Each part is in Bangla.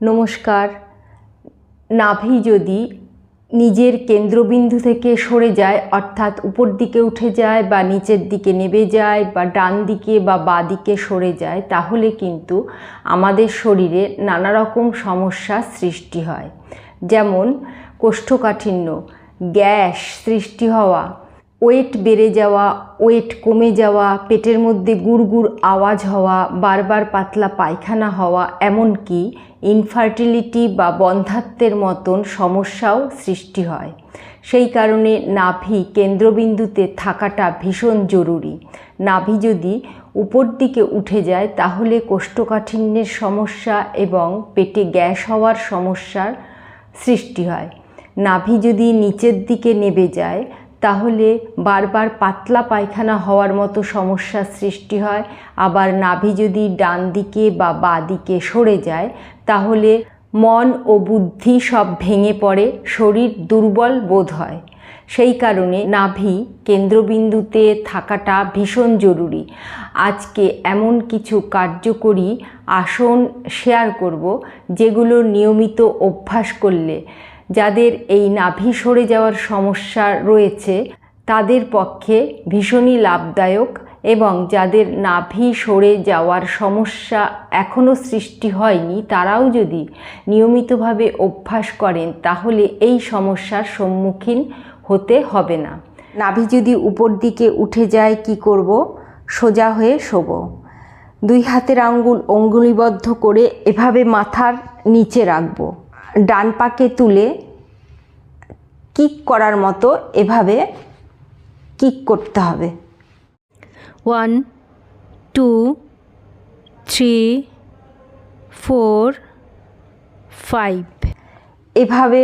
নমস্কার। নাভি যদি নিজের কেন্দ্রবিন্দু থেকে সরে যায়, অর্থাৎ উপর দিকে উঠে যায় বা নিচের দিকে নেমে যায় বা ডান দিকে বা বাঁ দিকে সরে যায়, তাহলে কিন্তু আমাদের শরীরে নানা রকম সমস্যার সৃষ্টি হয়। যেমন কোষ্ঠকাঠিন্য, গ্যাস সৃষ্টি হওয়া ওয়েট বেড়ে যাওয়া, ওয়েট কমে যাওয়া, পেটের মধ্যে গুড় গুড় আওয়াজ হওয়া, বারবার পাতলা পায়খানা হওয়া, এমনকি ইনফার্টিলিটি বা বন্ধাত্বের মতন সমস্যাও সৃষ্টি হয়। সেই কারণে নাভি কেন্দ্রবিন্দুতে থাকাটা ভীষণ জরুরি। নাভি যদি উপর দিকে উঠে যায়, তাহলে কোষ্ঠকাঠিন্যের সমস্যা এবং পেটে গ্যাস হওয়ার সমস্যার সৃষ্টি হয়। নাভি যদি নিচের দিকে নেবে যায় তাহলে বারবার পাতলা পায়খানা হওয়ার মতো সমস্যার সৃষ্টি হয়। আবার নাভি যদি ডান দিকে বা বাঁ দিকে সরে যায়, তাহলে মন ও বুদ্ধি সব ভেঙে পড়ে, শরীর দুর্বল বোধ হয়। সেই কারণে নাভি কেন্দ্রবিন্দুতে থাকাটা ভীষণ জরুরি। আজকে এমন কিছু কার্যকরী আসন শেয়ার করব, যেগুলো নিয়মিত অভ্যাস করলে যাদের এই নাভি সরে যাওয়ার সমস্যা রয়েছে, তাদের পক্ষে ভীষণই লাভদায়ক এবং যাদের নাভি সরে যাওয়ার সমস্যা এখনও সৃষ্টি হয়নি, তারাও যদি নিয়মিতভাবে অভ্যাস করেন, তাহলে এই সমস্যার সম্মুখীন হতে হবে না। নাভি যদি উপর দিকে উঠে যায়, কি করব? সোজা হয়ে শোবো। দুই হাতের আঙ্গুল অঙ্গুলিবদ্ধ করে এভাবে মাথার নিচে রাখব। ডান পাকে তুলে কিক করার মতো এভাবে কিক করতে হবে। One two three four five. এভাবে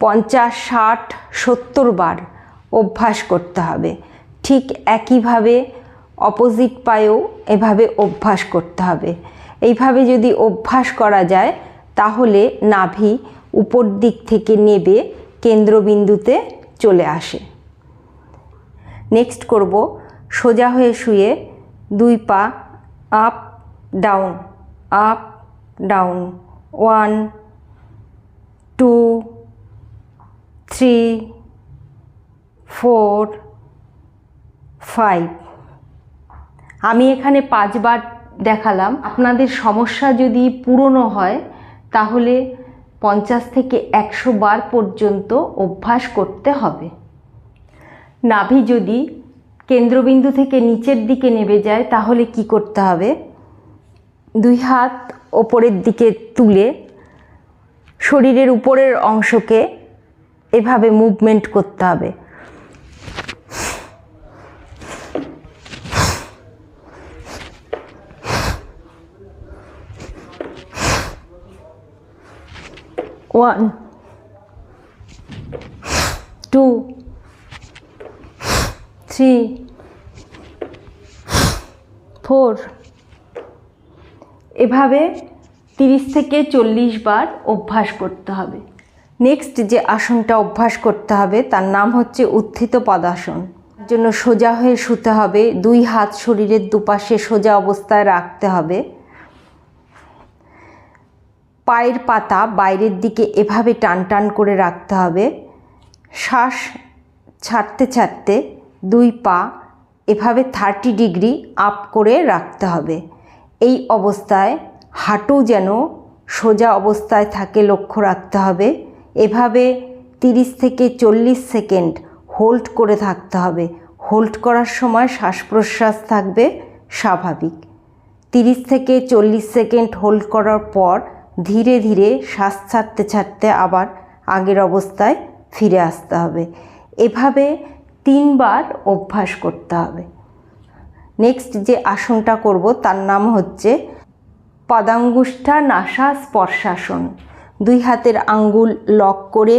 পঞ্চাশ ষাট সত্তর বার অভ্যাস করতে হবে। ঠিক একইভাবে অপোজিট পায়েও এভাবে অভ্যাস করতে হবে। এইভাবে যদি অভ্যাস করা যায় তাহলে নাভি উপর দিক থেকে নেবে কেন্দ্রবিন্দুতে চলে আসে। নেক্সট করব, সোজা হয়ে শুয়ে দুই পা up down up down one two three four five আমি এখানে পাঁচবার দেখালাম। আপনাদের সমস্যা যদি পুরনো হয় তাহলে পঞ্চাশ থেকে একশো বার পর্যন্ত অভ্যাস করতে হবে। নাভি যদি কেন্দ্রবিন্দু থেকে নিচের দিকে নেমে যায়, তাহলে কি করতে হবে? দুই হাত ওপরের দিকে তুলে শরীরের উপরের অংশকে এভাবে মুভমেন্ট করতে হবে। ওয়ান টু থ্রি ফোর এভাবে তিরিশ থেকে চল্লিশ বার অভ্যাস করতে হবে। নেক্সট যে আসনটা অভ্যাস করতে হবে, তার নাম হচ্ছে উত্থিত পদাসন। জন্য সোজা হয়ে শুতে হবে, দুই হাত শরীরের দুপাশে সোজা অবস্থায় রাখতে হবে। পায়ের পাতা বাইরের দিকে এভাবে টান টান করে রাখতে হবে। শ্বাস ছাড়তে ছাড়তে দুই পা এভাবে থার্টি ডিগ্রি আপ করে রাখতে হবে। এই অবস্থায় হাঁটু যেন সোজা অবস্থায় থাকে লক্ষ্য রাখতে হবে। এভাবে তিরিশ থেকে চল্লিশ সেকেন্ড হোল্ড করে থাকতে হবে। হোল্ড করার সময় শ্বাস প্রশ্বাস থাকবে স্বাভাবিক। তিরিশ থেকে চল্লিশ সেকেন্ড হোল্ড করার পর ধীরে ধীরে শ্বাস ছাড়তে ছাড়তে আবার আগের অবস্থায় ফিরে আসতে হবে। এভাবে তিনবার অভ্যাস করতে হবে। নেক্সট যে আসনটা করব, তার নাম হচ্ছে পদাঙ্গুষ্ঠা নাসা স্পর্শাসন। দুই হাতের আঙ্গুল লক করে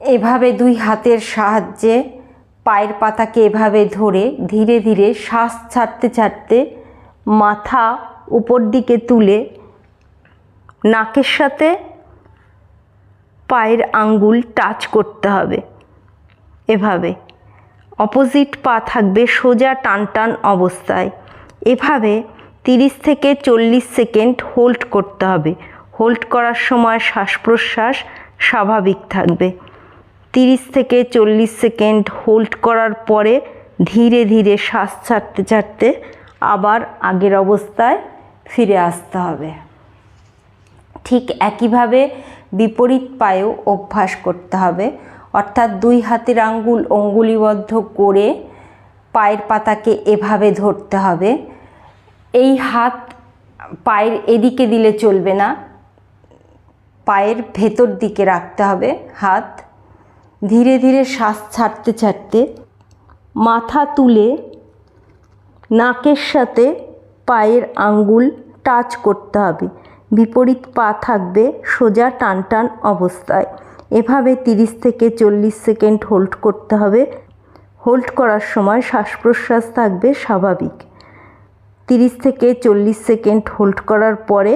এভাবে দুই হাতের সাহায্যে পায়ের পাতাকে এভাবে ধরে ধীরে ধীরে শ্বাস ছাড়তে ছাড়তে মাথা উপর দিকে তুলে নাকের সাথে পায়ের আঙ্গুল টাচ করতে হবে। এভাবে। অপোজিট পা থাকবে সোজা টান টান অবস্থায়। এভাবে তিরিশ থেকে চল্লিশ সেকেন্ড হোল্ড করতে হবে। হোল্ড করার সময় শ্বাস প্রশ্বাস স্বাভাবিক থাকবে। তিরিশ থেকে চল্লিশ সেকেন্ড হোল্ড করার পরে ধীরে ধীরে শ্বাস ছাড়তে ছাড়তে আবার আগের অবস্থায় ফিরে আসতে হবে। ঠিক একইভাবে বিপরীত পায়েও অভ্যাস করতে হবে। অর্থাৎ দুই হাতের আঙ্গুল অঙ্গুলিবদ্ধ করে পায়ের পাতাকে এভাবে ধরতে হবে। এই হাত পায়ের এদিকে দিলে চলবে না। পায়ের ভেতর দিকে রাখতে হবে হাত। ধীরে ধীরে শ্বাস ছাড়তে ছাড়তে মাথা তুলে নাকের সাথে পায়ের আঙ্গুল টাচ করতে হবে। বিপরীত পা থাকবে সোজা টান টান অবস্থায়। এভাবে তিরিশ থেকে চল্লিশ সেকেন্ড হোল্ড করতে হবে। হোল্ড করার সময় শ্বাস প্রশ্বাস থাকবে স্বাভাবিক। তিরিশ থেকে চল্লিশ সেকেন্ড হোল্ড করার পরে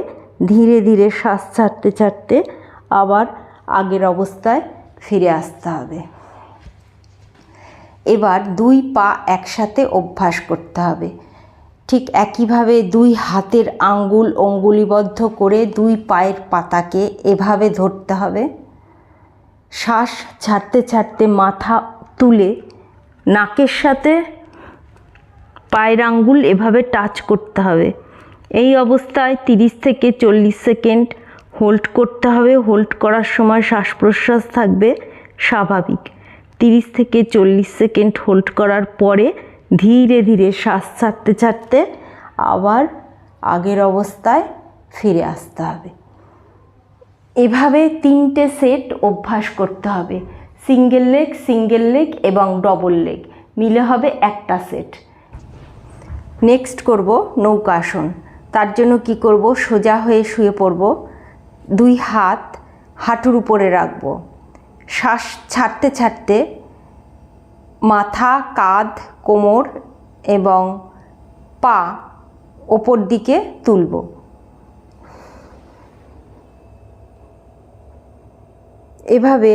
ধীরে ধীরে শ্বাস ছাড়তে ছাড়তে আবার আগের অবস্থায় ফিরে আসতে হবে। এবার দুই পা একসাথে অভ্যাস করতে হবে। ঠিক একইভাবে দুই হাতের আঙ্গুল অঙ্গুলিবদ্ধ করে দুই পায়ের পাতাকে এভাবে ধরতে হবে। শ্বাস ছাড়তে ছাড়তে মাথা তুলে নাকের সাথে পায়ের আঙ্গুল এভাবে টাচ করতে হবে। এই অবস্থায় তিরিশ থেকে চল্লিশ সেকেন্ড হোল্ড করতে হবে। হোল্ড করার সময় শ্বাস প্রশ্বাস থাকবে স্বাভাবিক। তিরিশ থেকে চল্লিশ সেকেন্ড হোল্ড করার পরে ধীরে ধীরে শ্বাস ছাড়তে ছাড়তে আবার আগের অবস্থায় ফিরে আসতে হবে। এভাবে তিনটে সেট অভ্যাস করতে হবে। সিঙ্গেল লেগ সিঙ্গেল লেগ এবং ডবল লেগ। মিলে হবে একটা সেট। নেক্সট করব নৌকাসন তার জন্য কি করব? সোজা হয়ে শুয়ে পড়ব। দুই হাত হাঁটুর উপরে রাখব। শ্বাস ছাড়তে ছাড়তে মাথা, কাঁধ, কোমর এবং পা ওপর দিকে তুলব। এভাবে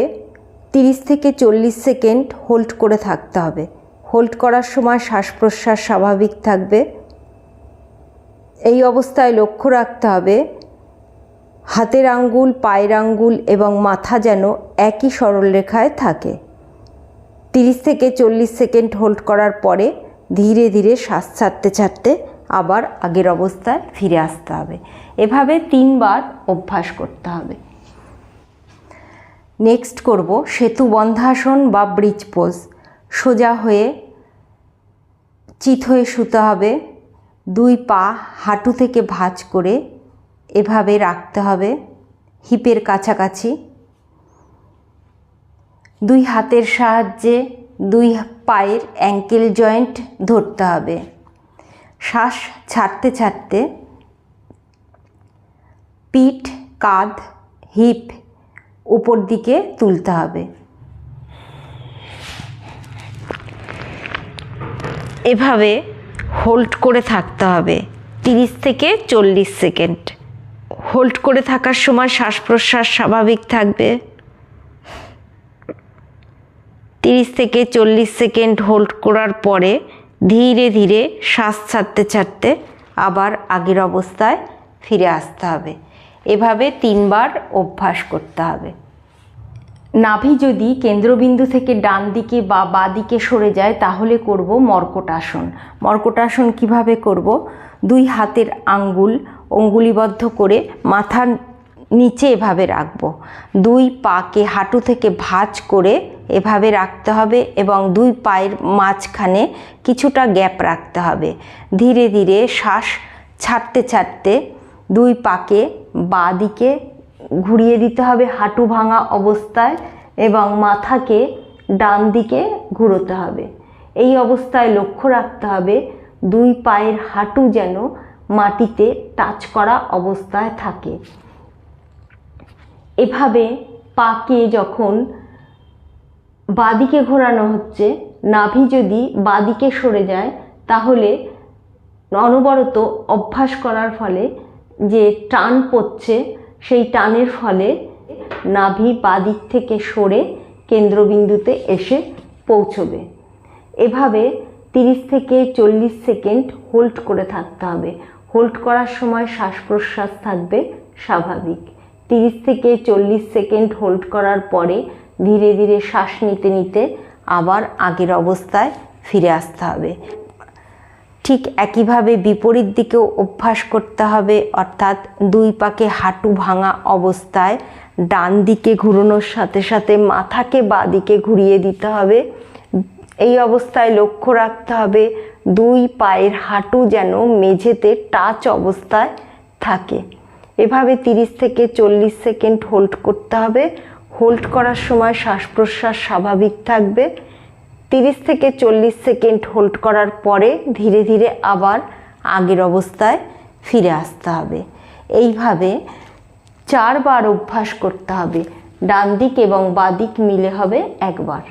তিরিশ থেকে চল্লিশ সেকেন্ড হোল্ড করে থাকতে হবে। হোল্ড করার সময় শ্বাস প্রশ্বাস স্বাভাবিক থাকবে। এই অবস্থায় লক্ষ্য রাখতে হবে, হাতের আঙ্গুল, পায়ের আঙ্গুল এবং মাথা যেন একই সরলরেখায় থাকে। তিরিশ থেকে চল্লিশ সেকেন্ড হোল্ড করার পরে ধীরে ধীরে শ্বাস ছাড়তে ছাড়তে আবার আগের অবস্থায় ফিরে আসতে হবে। এভাবে তিনবার অভ্যাস করতে হবে। নেক্সট করব সেতু বন্ধাসন বা ব্রিজ পোজ সোজা হয়ে চিত হয়ে শুতে হবে। দুই পা হাঁটু থেকে ভাঁজ করে এভাবে রাখতে হবে। হিপের কাছাকাছি দুই হাতের সাহায্যে দুই পায়ের অ্যাঙ্কেল জয়েন্ট ধরতে হবে। শ্বাস ছাড়তে ছাড়তে পিঠ, কাঁধ, হিপ উপর দিকে তুলতে হবে। এভাবে হোল্ড করে থাকতে হবে তিরিশ থেকে চল্লিশ সেকেন্ড। হোল্ড করে থাকার সময় শ্বাস প্রশ্বাস স্বাভাবিক থাকবে। তিরিশ থেকে চল্লিশ সেকেন্ড হোল্ড করার পরে ধীরে ধীরে শ্বাস ছাড়তে ছাড়তে আবার আগের অবস্থায় ফিরে আসতে হবে। এভাবে তিনবার অভ্যাস করতে হবে। নাভি যদি কেন্দ্রবিন্দু থেকে ডান দিকে বা বাঁ দিকে সরে যায়, তাহলে করব মর্কটাসন। মর্কটাসন কীভাবে করব? দুই হাতের আঙ্গুল অঙ্গুলিবদ্ধ করে মাথার নিচে এভাবে রাখব। দুই পাকে হাঁটু থেকে ভাঁজ করে এভাবে রাখতে হবে এবং দুই পায়ের মাঝখানে কিছুটা গ্যাপ রাখতে হবে। ধীরে ধীরে শ্বাস ছাড়তে ছাড়তে দুই পাকে বাঁ দিকে ঘুরিয়ে দিতে হবে হাঁটু ভাঙা অবস্থায় এবং মাথাকে ডান দিকে ঘুরোতে হবে। এই অবস্থায় লক্ষ্য রাখতে হবে দুই পায়ের হাঁটু যেন মাটিতে টাচ করা অবস্থায় থাকে। এভাবে পাকে যখন বাদিকে ঘোরানো হচ্ছে, নাভি যদি বাদিকে সরে যায়, তাহলে অনবরত অভ্যাস করার ফলে যে টান পড়ছে, সেই টানের ফলে নাভি বাদিক থেকে সরে কেন্দ্রবিন্দুতে এসে পৌঁছবে। এভাবে তিরিশ থেকে চল্লিশ সেকেন্ড হোল্ড করে থাকতে হবে। হোল্ড করার সময় শ্বাস প্রশ্বাস থাকবে স্বাভাবিক। তিরিশ থেকে চল্লিশ সেকেন্ড হোল্ড করার পরে ধীরে ধীরে শ্বাস নিতে নিতে আবার আগের অবস্থায় ফিরে আসতে হবে। ঠিক একইভাবে বিপরীত দিকেও অভ্যাস করতে হবে, অর্থাৎ দুই পাকে হাঁটু ভাঙা অবস্থায় ডান দিকে ঘুরানোর সাথে সাথে মাথাকে বাঁ দিকে ঘুরিয়ে দিতে হবে। এই অবস্থায় লক্ষ্য রাখতে হবে, দুই পায়ের হাঁটু যেন মেঝেতে টাচ অবস্থায় থাকে। এভাবে তিরিশ থেকে চল্লিশ সেকেন্ড হোল্ড করতে হবে। হোল্ড করার সময় শ্বাস প্রশ্বাস স্বাভাবিক থাকবে। তিরিশ থেকে চল্লিশ সেকেন্ড হোল্ড করার পরে ধীরে ধীরে আবার আগের অবস্থায় ফিরে আসতে হবে। এইভাবে চারবার অভ্যাস করতে হবে। ডান দিক এবং বাঁ দিক মিলে হবে একবার।